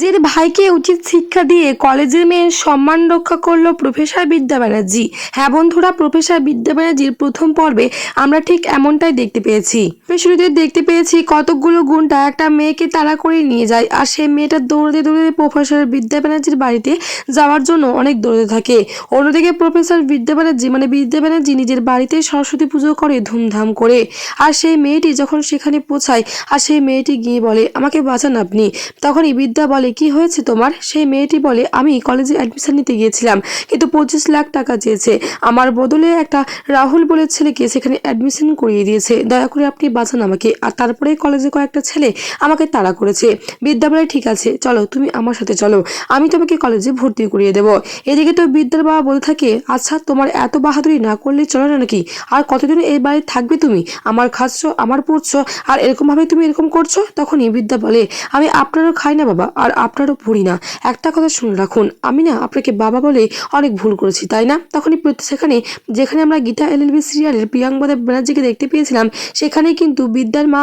নিজের ভাইকে উচিত শিক্ষা দিয়ে কলেজের মেয়ের সম্মান রক্ষা করল প্রফেসর বিদ্যা ব্যানার্জি। হ্যাঁ বন্ধুরা, প্রফেসর বিদ্যা ব্যানার্জির প্রথম পর্বে আমরা ঠিক এমনটাই দেখতে পেয়েছি। শুরুতে দেখতে পেয়েছি কতকগুলো গুণটা একটা মেয়েকে তাড়া করে নিয়ে যায় আর সেই মেয়েটা দৌড়তে দৌড়তে প্রফেসর বিদ্যা ব্যানার্জির বাড়িতে যাওয়ার জন্য অনেক দৌড়তে থাকে। অন্যদিকে প্রফেসর বিদ্যা ব্যানার্জি মানে বিদ্যা ব্যানার্জি নিজের বাড়িতে সরস্বতী পুজো করে ধুমধাম করে আর সেই মেয়েটি যখন সেখানে পৌঁছায় আর সেই মেয়েটি গিয়ে বলে, আমাকে বাঁচান আপনি। তখনই বিদ্যা বলে কি হয়েছে তোমার? সেই মেয়েটি বলে, আমি কলেজে অ্যাডমিশন নিতে গিয়েছিলাম, কিন্তু পঁচিশ লাখ টাকা চেয়েছে। আমার বদলে একটা রাহুল বলে ছেলেকে সেখানে অ্যাডমিশন করিয়ে দিয়েছে। দয়া করে আপনি বাঁচান আমাকে। আর তারপরে কলেজে কয়েকটা ছেলে আমাকে তাড়া করেছে। বিদ্যা বলে ঠিক আছে, চলো, তুমি আমার সাথে চলো। আমি তোমাকে কলেজে ভর্তি করিয়ে দেবো। এদিকে তো বিদ্যার বাবা বলে থাকে আচ্ছা তোমার এত বাহাদুরি না করলে চলো না নাকি? আর কতদিন এই বাড়ি থাকবে তুমি? আমার খাচ্ছ, আমার পড়ছো, আর এরকমভাবে তুমি এরকম করছ? তখনই বিদ্যা বলে, আমি আপনারও খাই না বাবা, আর আপনারও পড়ি না। একটা কথা শুনে রাখুন, আমি না আপনাকে বাবা বলে অনেক ভুল করেছি, তাই না? তখনই সেখানে যেখানে আমরা গীতা এল এলএলবি সিরিয়ালের প্রিয়াঙ্গদা ব্যানার্জিকে দেখতে পেয়েছিলাম সেখানে কিন্তু বিদ্যার মা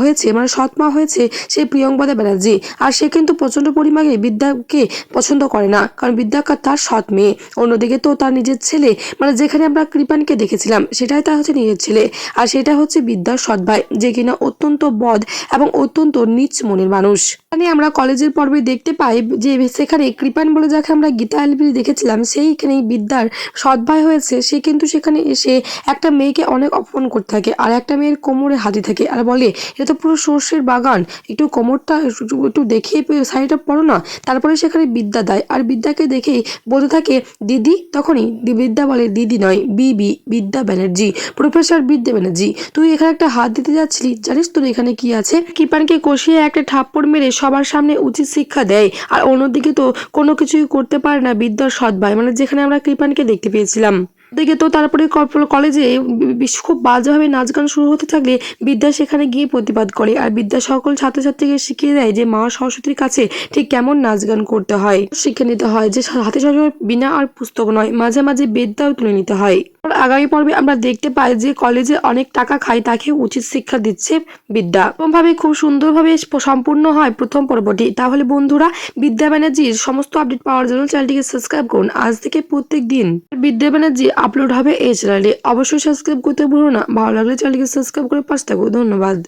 হয়েছে মানে সৎ মা হয়েছে সেই প্রিয়ঙ্গদা ব্যানার্জি। আর সে কিন্তু প্রচণ্ড পরিমাণে বিদ্যাকে পছন্দ করে না, কারণ বিদ্যাকা তার সৎ মেয়ে। অন্যদিকে তো তার নিজের ছেলে মানে যেখানে আমরা কৃপানকে দেখেছিলাম, সেটাই তার হচ্ছে নিজের ছেলে। আর সেটা হচ্ছে বিদ্যার সৎ ভাই, যে কিনা অত্যন্ত বদ এবং অত্যন্ত নিচ মনের মানুষ। এখানে আমরা কলেজের পর্বে দেখতে পাই যে সেখানে কৃপান বলে যাকে আমরা গীতা এলবিরি দেখেছিলাম, সেইখানেই বিদ্যার সৎ ভাই হয়েছে। সে কিন্তু সেখানে এসে একটা মেয়েকে অনেক অপমান করতে থাকে আর একটা মেয়ের কোমরে হাতি থাকে আর বলে, এটা তো পুরো সর্ষের বাগান। একটু কোমরটা একটু- পে- শাড়িটা পরো না। তারপরে সেখানে বিদ্যা দেয় আর বিদ্যাকে দেখেই বলতে থাকে, দিদি, তখনই বিদ্যা বলে, দিদি নয়, বিবি, বিদ্যা ব্যানার্জি, প্রফেসর বিদ্যা ব্যানার্জি, তুই এখানে একটা হাত দিতে যাচ্ছিলি। জানিস তোর এখানে কি আছে? কৃপানকে কষিয়ে একটা থাপ্পড় মেরে সবার সামনে উচিত শিক্ষা দেয়। আর অন্যদিকে তো কোনো কিছুই করতে পারে না বিদ্যার সৎ ভাই। মানে যেখানে আমরা কৃপানকে দেখতে পেয়েছিলাম। দিকে তো তারপরে কলেজে খুব বাজেভাবে নাচ গান শুরু হতে থাকলে বিদ্যা সেখানে গিয়ে প্রতিবাদ করে। আর বিদ্যা সকল ছাত্রছাত্রীকে শিখিয়ে দেয় যে মা সরস্বতীর কাছে ঠিক কেমন নাচ গান করতে হয়। শিখে নিতে হয় যে হাতে সবসময় বিনা আর পুস্তক নয়, মাঝে মাঝে বিদ্যাও তুলে নিতে হয়। আগামী পর্বে আমরা দেখতে পাই যে কলেজে অনেক টাকা খায়, তাকে উচিত শিক্ষা দিচ্ছে বিদ্যা। এরকমভাবে খুব সুন্দরভাবে সম্পূর্ণ হয় প্রথম পর্বটি। তাহলে বন্ধুরা, বিদ্যা ব্যানার্জির সমস্ত আপডেট পাওয়ার জন্য চ্যানেলটিকে সাবস্ক্রাইব করুন। আজ থেকে প্রত্যেক দিন বিদ্যা ব্যানার্জি আপলোড হবে এই চ্যানেলে অবশ্যই সাবস্ক্রাইব করতে ভুলো না। ভালো লাগলে চ্যানেলটিকে সাবস্ক্রাইব করে পাশে থাকো ধন্যবাদ।